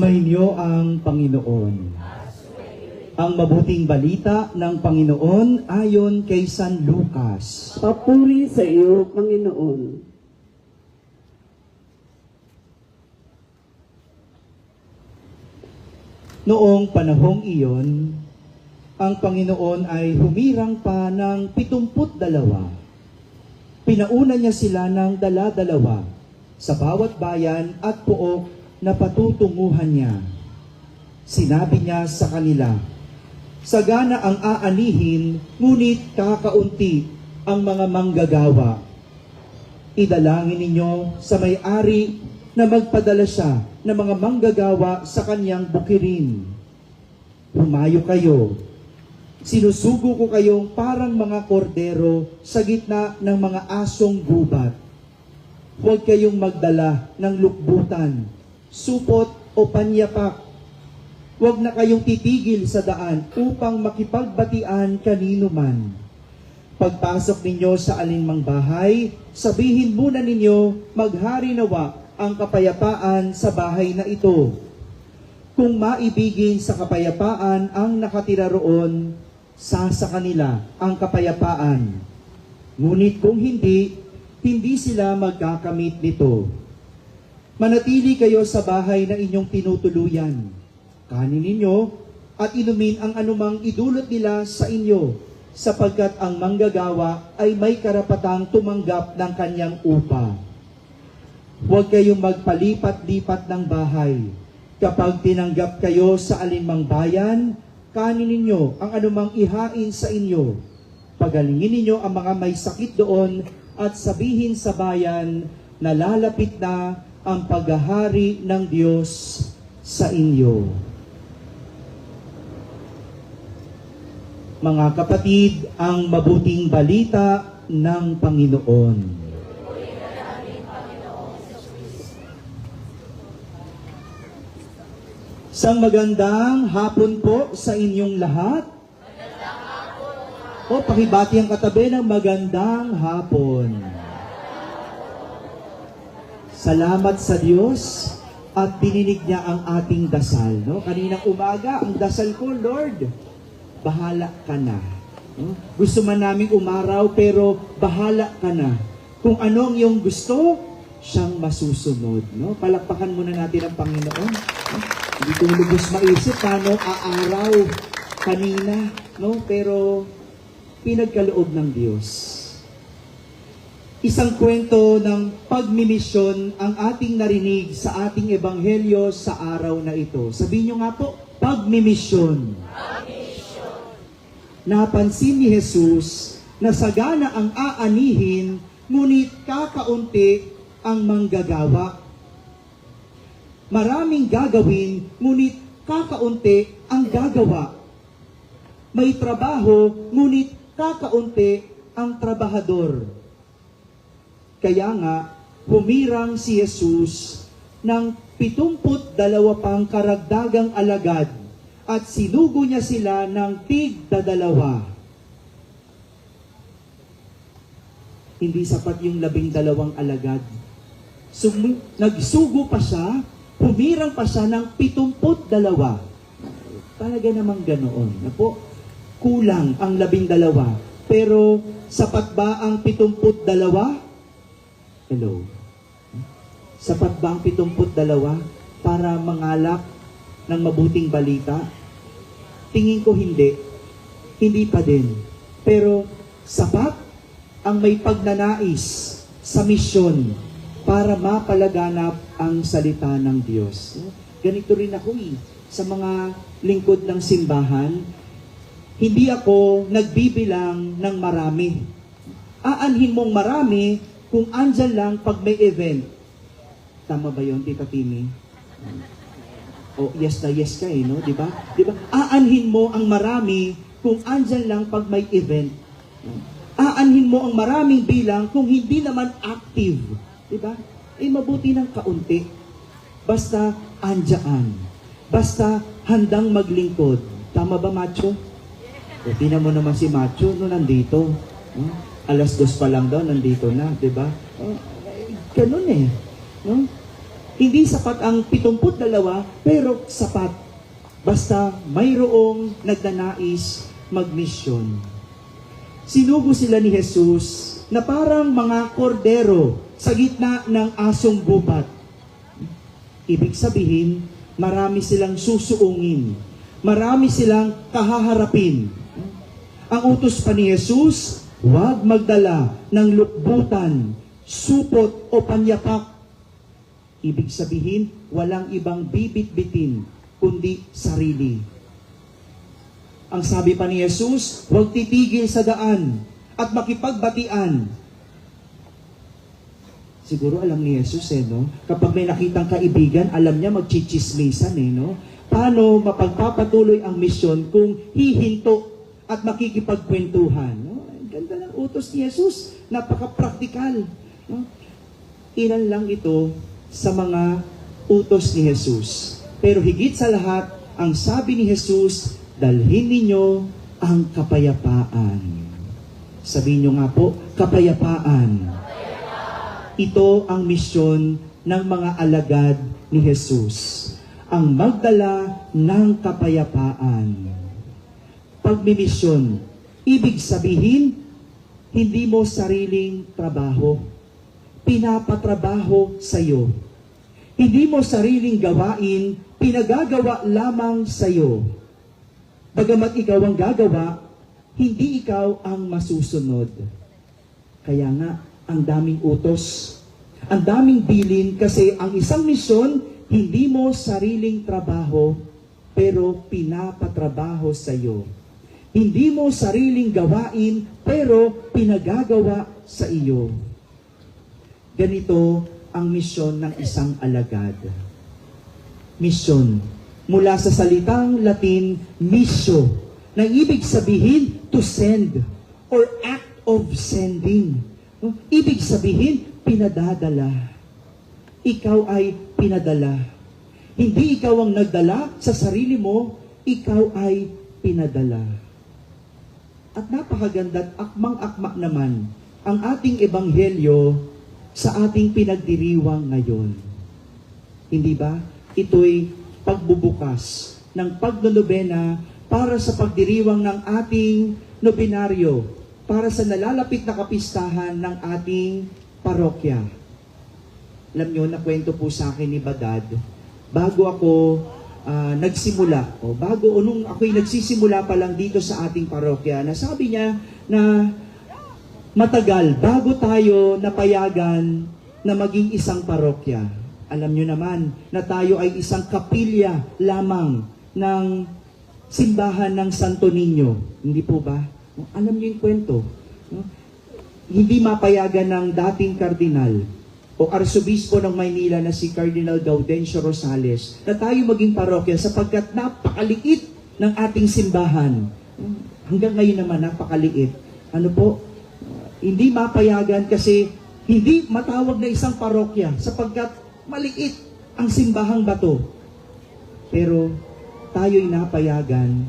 Sumainyo ang Panginoon. Ang mabuting balita ng Panginoon ayon kay San Lucas. Papuri sa iyo, Panginoon. Noong panahong iyon, ang Panginoon ay humirang pa ng pitumput dalawa. Pinauna niya sila ng dala-dalawa sa bawat bayan at pook na patutunguhan niya. Sinabi niya sa kanila, Sagana ang aanihin, ngunit kakaunti ang mga manggagawa. Idalangin ninyo sa may-ari na magpadala siya ng mga manggagawa sa kanyang bukirin. Humayo kayo. Sinusugo ko kayong parang mga kordero sa gitna ng mga asong gubat. Huwag kayong magdala ng lukbutan, supot o panyapak. Huwag na kayong titigil sa daan upang makipagbatian kanino man. Pagpasok ninyo sa alinmang bahay, sabihin muna ninyo, maghari nawa ang kapayapaan sa bahay na ito. Kung maibigin sa kapayapaan ang nakatira roon, sa sa kanila ang kapayapaan. Ngunit kung hindi, hindi sila magkakamit nito. Manatili kayo sa bahay na inyong tinutuluyan. Kanin ninyo at inumin ang anumang idulot nila sa inyo, sapagkat ang manggagawa ay may karapatang tumanggap ng kanyang upa. Huwag kayong magpalipat-lipat ng bahay. Kapag tinanggap kayo sa alinmang bayan, kanin ninyo ang anumang ihain sa inyo. Pagalingin ninyo ang mga may sakit doon at sabihin sa bayan na lalapit na ang paghahari ng Diyos sa inyo. Mga kapatid, ang mabuting balita ng Panginoon. Sang magandang hapon po sa inyong lahat. O pakibati ang katabi ng magandang hapon. Salamat sa Diyos at dininig niya ang ating dasal. No? Kaninang umaga, ang dasal ko, Lord, bahala ka na. No? Gusto man namin umaraw, pero bahala ka na. Kung ano ang iyong gusto, siyang masusunod. No? Palakpakan muna natin ang Panginoon. No? Hindi ko lubos maisip paano aaraw kanina, no? Pero pinagkaloob ng Diyos. Isang kwento ng pagmimisyon ang ating narinig sa ating ebanghelyo sa araw na ito. Sabihin nyo nga po, pagmimisyon. Napansin ni Jesus na sagana ang aanihin, ngunit kakaunti ang manggagawa. Maraming gagawin, ngunit kakaunti ang gagawa. May trabaho, ngunit kakaunti ang trabahador. Kaya nga, humirang si Jesus ng pitumput dalawa pang karagdagang alagad at sinugo niya sila ng tig dadalawa. Hindi sapat yung labing dalawang alagad. Sum- nagsugo pa siya, humirang pa siya ng pitumput dalawa. Talaga namang ganoon. Na po, kulang ang labing dalawa. Pero sapat ba ang pitumput dalawa? Hello? Sapat ba ang pitumput dalawa para mangalap ng mabuting balita? Tingin ko hindi. Hindi pa din. Pero sapat ang may pagnanais sa misyon para mapalaganap ang salita ng Diyos. Ganito rin ako eh. Sa mga lingkod ng simbahan, hindi ako nagbibilang ng marami. Aanhin mong marami kung andyan lang pag may event. Tama ba yun, Tita Timi? O yes na yes ka eh, no? Di ba? Di ba? Aanhin mo ang marami kung andyan lang pag may event. Aanhin mo ang maraming bilang kung hindi naman active. Di ba? Eh mabuti ng kaunti. Basta andyan. Basta handang maglingkod. Tama ba, Macho? O, tingnan mo naman si Macho, no, nandito. No? Alas dos pa lang daw, nandito na, di ba? Oh, ganun eh. No? Hindi sapat ang 72, pero sapat. Basta mayroong nagdanais magmisyon. Sinugo sila ni Jesus na parang mga kordero sa gitna ng asong gubat. Ibig sabihin, marami silang susuungin. Marami silang kahaharapin. Ang utos pa ni Jesus, huwag magdala ng lukbutan, supot o panyapak. Ibig sabihin, walang ibang bibit-bitin, kundi sarili. Ang sabi pa ni Jesus, huwag titigil sa daan at makipagbatian. Siguro alam ni Jesus eh, no? Kapag may nakitang kaibigan, alam niya magchichismisan eh, no? Paano mapagpapatuloy ang misyon kung hihinto at makikipagkwentuhan, ganda ng utos ni Jesus. Napaka-practical, no? Ilan lang ito sa mga utos ni Jesus. Pero higit sa lahat, ang sabi ni Jesus, dalhin ninyo ang kapayapaan. Sabihin nyo nga po, kapayapaan. Ito ang misyon ng mga alagad ni Jesus. Ang magdala ng kapayapaan. Pagmimisyon, ibig sabihin, hindi mo sariling trabaho. Pinapatrabaho sa iyo. Hindi mo sariling gawain, pinagagawa lamang sa iyo. Bagamat ikaw ang gagawa, hindi ikaw ang masusunod. Kaya nga, ang daming utos, ang daming bilin kasi ang isang misyon, hindi mo sariling trabaho, pero pinapatrabaho sa iyo. Hindi mo sariling gawain, pero pinagagawa sa iyo. Ganito ang misyon ng isang alagad. Misyon. Mula sa salitang Latin, missio, na ibig sabihin to send or act of sending. No? Ibig sabihin, pinadadala. Ikaw ay pinadala. Hindi ikaw ang nagdala sa sarili mo, ikaw ay pinadala. At napakaganda at akmang-akma naman ang ating ebanghelyo sa ating pinagdiriwang ngayon. Hindi ba? Ito'y pagbubukas ng pagnonobena para sa pagdiriwang ng ating nobinaryo, para sa nalalapit na kapistahan ng ating parokya. Alam nyo, nakwento po sa akin ni Badad, bago ako ah, nagsimula, o bago, o nung ako'y nagsisimula pa lang dito sa ating parokya, na sabi niya na matagal bago tayo napayagan na maging isang parokya. Alam nyo naman na tayo ay isang kapilya lamang ng simbahan ng Santo Niño. Hindi po ba? Alam nyo yung kwento. Hindi mapayagan ng dating kardinal o arsobispo ng Maynila na si Cardinal Gaudencio Rosales na tayo maging parokya sapagkat napakaliit ng ating simbahan. Hanggang ngayon naman napakaliit. Ano po? hindi mapayagan kasi hindi matawag na isang parokya sapagkat maliit ang simbahang bato. Pero tayo'y napayagan,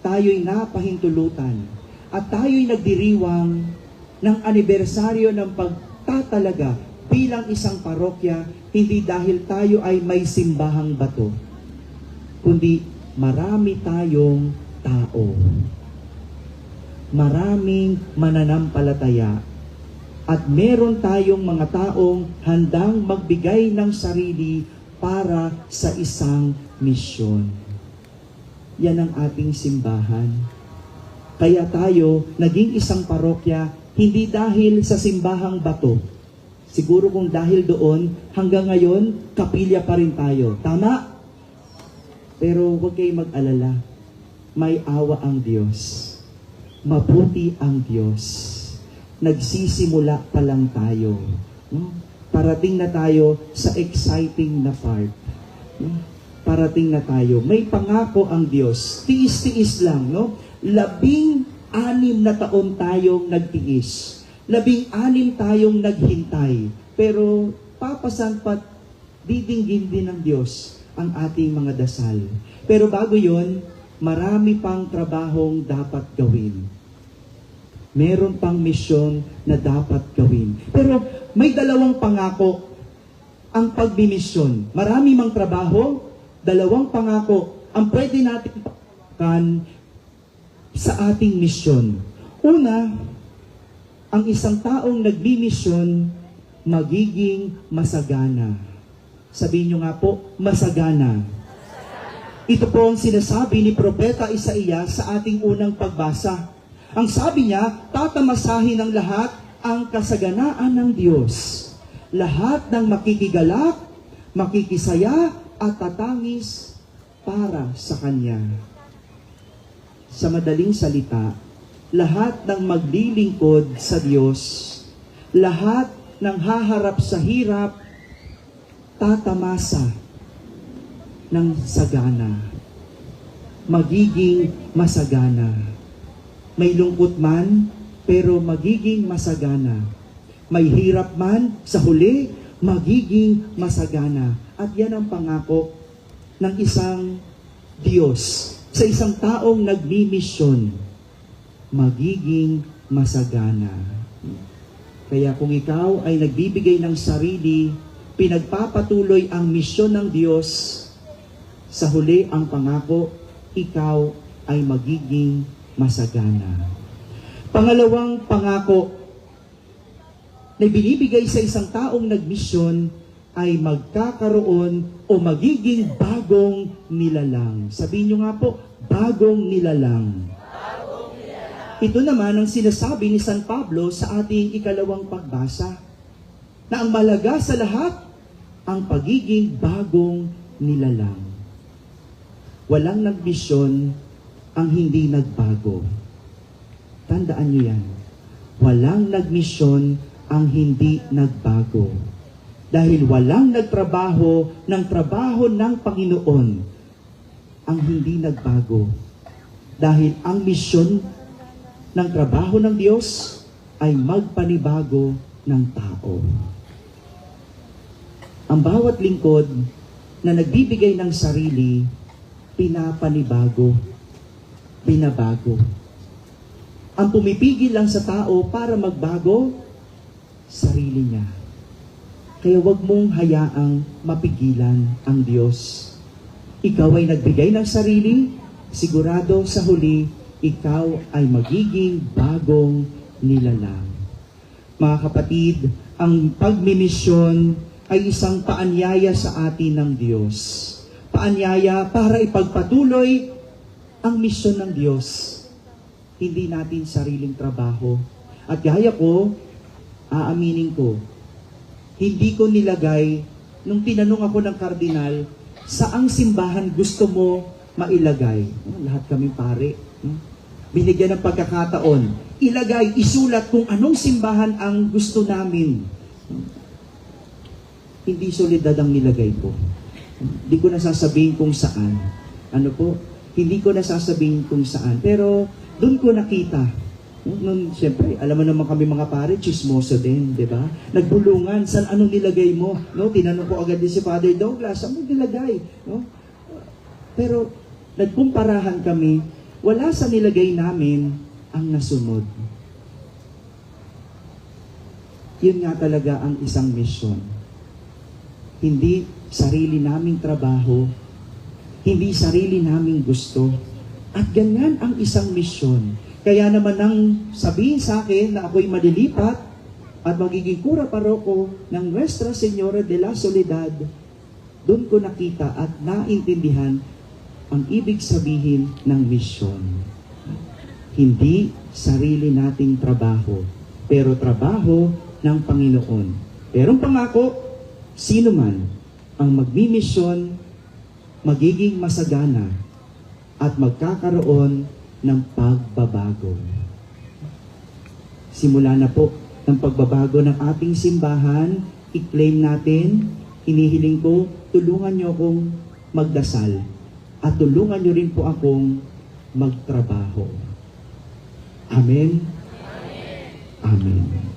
tayo'y napahintulutan, at tayo'y nagdiriwang ng anibersaryo ng pagtatalaga bilang isang parokya, hindi dahil tayo ay may simbahang bato, kundi marami tayong tao maraming mananampalataya at meron tayong mga taong handang magbigay ng sarili para sa isang misyon. Yan ang ating simbahan. Kaya tayo naging isang parokya hindi dahil sa simbahang bato. Siguro kung dahil doon, hanggang ngayon, kapilya pa rin tayo. Tama? Pero huwag kayong mag-alala. May awa ang Diyos mabuti ang Diyos. Nagsisimula pa lang tayo. No? Parating na tayo sa exciting na part. Parating na tayo. May pangako ang Diyos. Tiis-tiis lang, no? Labing anim na taon tayong nagtiis. Labing anim tayong naghintay. Pero papasan pat didinggin din ng Diyos ang ating mga dasal. Pero bago yon, marami pang trabahong dapat gawin meron pang misyon na dapat gawin. Pero may dalawang pangako ang pagbimisyon. Marami mang trabaho, dalawang pangako ang pwede natin kan sa ating misyon. Una, ang isang taong nagbimisyon magiging masagana. Sabihin nyo nga po, masagana. Ito po ang sinasabi ni Propeta Isaiah sa ating unang pagbasa. Ang sabi niya, tatamasahin ng lahat ang kasaganaan ng Diyos. Lahat ng makikigalak, makikisaya at tatangis para sa Kanya. Sa madaling salita, lahat ng maglilingkod sa Diyos, lahat ng haharap sa hirap, tatamasa ng sagana. Magiging masagana. May lungkot man, pero magiging masagana. May hirap man, sa huli, magiging masagana. At yan ang pangako ng isang Diyos sa isang taong nagmimisyon. Magiging masagana. Kaya kung ikaw ay nagbibigay ng sarili, pinagpapatuloy ang misyon ng Diyos, sa huli ang pangako, ikaw ay magiging masagana. Pangalawang pangako na binibigay sa isang taong nagmisyon ay magkakaroon o magiging bagong nilalang. Sabihin nyo nga po, bagong nilalang. Ito naman ang sinasabi ni San Pablo sa ating ikalawang pagbasa na ang malaga sa lahat, ang pagiging bagong nilalang. Walang nagmisyon ang hindi nagbago. Tandaan niyo yan. Walang nagmisyon ang hindi nagbago. Dahil walang nagtrabaho ng trabaho ng Panginoon ang hindi nagbago. Dahil ang misyon ng trabaho ng Diyos ay magpanibago ng tao. Ang bawat lingkod na nagbibigay ng sarili, pinapanibago, binabago. Ang pumipigil lang sa tao para magbago, sarili niya. Kaya wag mong hayaang mapigilan ang Diyos. Ikaw ay nagbigay ng sarili, sigurado sa huli, ikaw ay magiging bagong nilalang. Mga kapatid, ang pagmimisyon ay isang paanyaya sa atin ng Diyos. Paanyaya para ipagpatuloy ang misyon ng Diyos. Hindi natin sariling trabaho. At gaya ko, aaminin ko, hindi ko nilagay, nung tinanong ako ng kardinal, saang simbahan gusto mo mailagay? Oh, lahat kami pare. hmm? Binigyan ng pagkakataon. Ilagay, isulat kung anong simbahan ang gusto namin. Hindi solidad ang nilagay ko. Hindi ko nasasabihin kung saan. Ano po? Hindi ko nasasabihin kung saan. Pero doon ko nakita. Noon, siyempre, alam mo naman kami mga pare, chismoso din, di ba? Nagbulungan, saan anong nilagay mo? No, tinanong ko agad din si Father Douglas, saan mo nilagay? No? Pero, nagkumparahan kami, wala sa nilagay namin ang nasunod. Yun nga talaga ang isang misyon. Hindi sarili naming trabaho, hindi sarili naming gusto. At ganyan ang isang misyon. Kaya naman nang sabihin sa akin na ako'y malilipat at magiging kura paroko ng Nuestra Señora de la Soledad, doon ko nakita at naintindihan ang ibig sabihin ng misyon. Hindi sarili nating trabaho, pero trabaho ng Panginoon. Pero ang pangako, sino man ang magmimisyon, magiging masagana at magkakaroon ng pagbabago. Simula na po ng pagbabago ng ating simbahan, i-claim natin, hinihiling ko, tulungan niyo akong magdasal at tulungan niyo rin po akong magtrabaho. Amen? Amen.